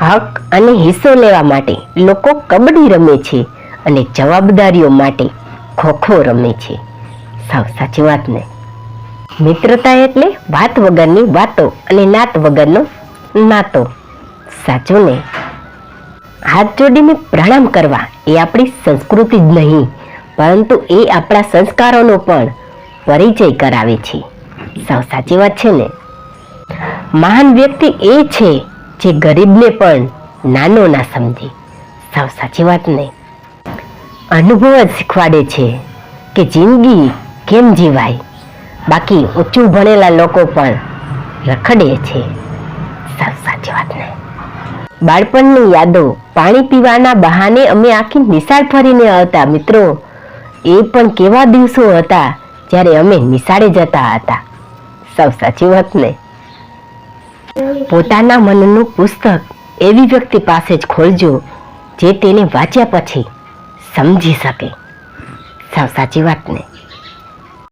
હક અને હિસ્સો લેવા માટે લોકો કબડ્ડી રમે છે અને જવાબદારીઓ માટે ખોખો રમે છે. સાવ સાચી વાત ને? મિત્રતા એટલે વાત વગરની વાતો અને નાત વગરનો નાતો. સાચું ને? હાથ જોડીને પ્રણામ કરવા એ આપણી સંસ્કૃતિ જ નહીં, પરંતુ એ આપણા સંસ્કારોનો પણ પરિચય કરાવે છે. સાવ સાચી વાત છે ને? મહાન વ્યક્તિ એ છે જે ગરીબને પણ નાનો ના સમજે. સાવ સાચી વાત નહીં અનુભવ જ શીખવાડે છે કે જિંદગી કેમ જીવાય. બાકી ઊંચું ભણેલા લોકો પણ રખડે છે. સાવ સાચી વાત નહીં બાળપણની યાદો પાણી પીવાના બહાને અમે આખી નિશાળ ફરીને આવતા મિત્રો. એ પણ કેવા દિવસો હતા જ્યારે અમે નિશાળે જતા હતા. સાવ સાચી વાત ને. પોતાના મનનું પુસ્તક એવી વ્યક્તિ પાસે જ ખોલજો, જે તેને વાંચ્યા પછી સમજી શકે. સાવ સાચી વાત ને